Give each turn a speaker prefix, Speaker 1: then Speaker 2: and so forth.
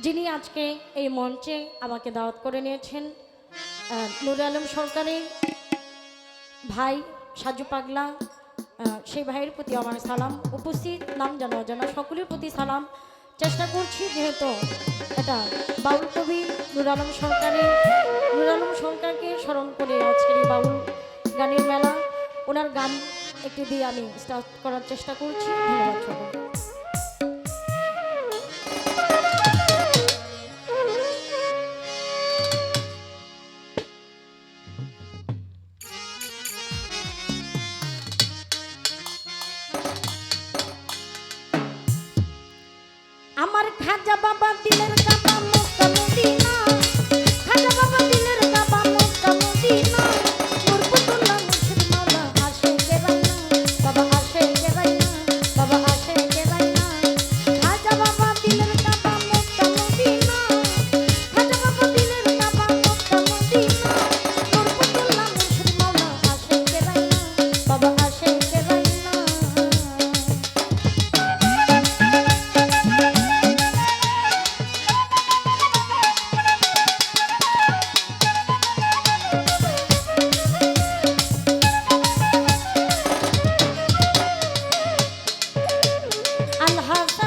Speaker 1: যিনি আজকে এই মঞ্চে আমাকে দাওয়াত করে নিয়েছেন নুর আলম সরকারের ভাই সাজু পাগলা সেই ভাইয়ের প্রতি আমার সালাম, উপস্থিত নাম জানা অজানা সকলের প্রতি সালাম। চেষ্টা করছি যেহেতু এটা বাউল কবি নুর আলম সরকারের, নুর আলম সরকারকে স্মরণ করে আজকের এই বাউল গানের মেলা, ওনার গান একটি দিয়ে আমি স্টার্ট করার চেষ্টা করছি। ধন্যবাদ সকলকে। காட்டில And have.